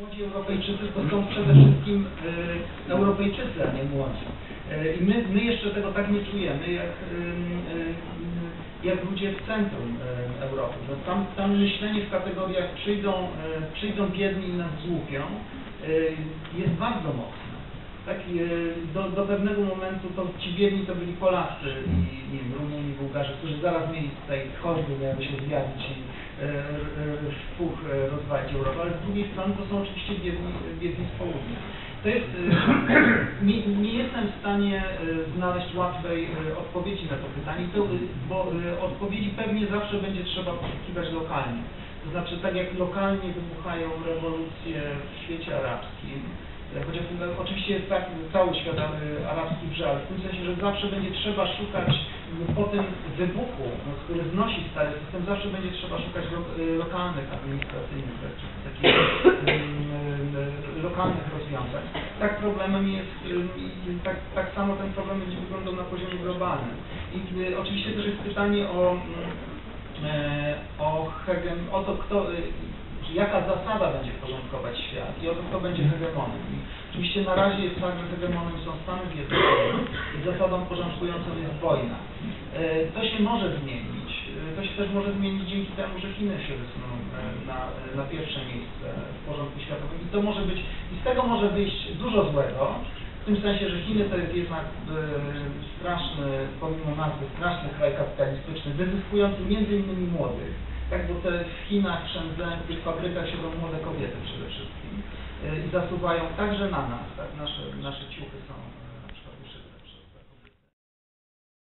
Młodzi Europejczycy to są przede wszystkim e, Europejczycy, a nie młodzi. E, I my, my jeszcze tego tak nie czujemy, jak, e, jak ludzie w centrum Europy. Że tam, tam myślenie w kategoriach przyjdą, przyjdą biedni i nas złupią jest bardzo mocne. Tak, do, do pewnego momentu to ci biedni to byli Polacy i Bułgarzy, którzy zaraz mieli tutaj choćby miały się zjawić i e, e, w puch e, rozwalić Europę, ale z drugiej strony to są oczywiście biedni, biedni z południa. To jest, nie, nie jestem w stanie znaleźć łatwej odpowiedzi na to pytanie, to, bo odpowiedzi pewnie zawsze będzie trzeba poszukiwać lokalnie. To znaczy, tak jak lokalnie wybuchają rewolucje w świecie arabskim, chociaż e, oczywiście jest tak cały świat arabski wrze, ale w tym sensie, że zawsze będzie trzeba szukać po tym wybuchu, no, który znosi stary system, zawsze będzie trzeba szukać lo, e, lokalnych, administracyjnych, takich, takich mm, e, lokalnych rozwiązań. Tak problemem jest, tak, tak samo ten problem będzie wyglądał na poziomie globalnym. I oczywiście też jest pytanie o, mm, e, o, hegen, o to, kto, jaka zasada będzie porządkować świat i o to, kto będzie hegemonem. Oczywiście na razie jest tak, że hegemonem są Stany Zjednoczone i zasadą porządkującą jest wojna. E, To się może zmienić. E, To się też może zmienić dzięki temu, że Chiny się wysuną e, na, na pierwsze miejsce w porządku światowym. I to może być, i z tego może wyjść dużo złego, w tym sensie, że Chiny to jest jednak straszny, pomimo nazwy, straszny kraj kapitalistyczny, wyzyskujący między innymi młodych. Tak, bo te w Chinach, w Shenzhen, w tych fabrykach siedzą młode kobiety przede wszystkim i zasuwają także na nas, tak, nasze, nasze ciuchy są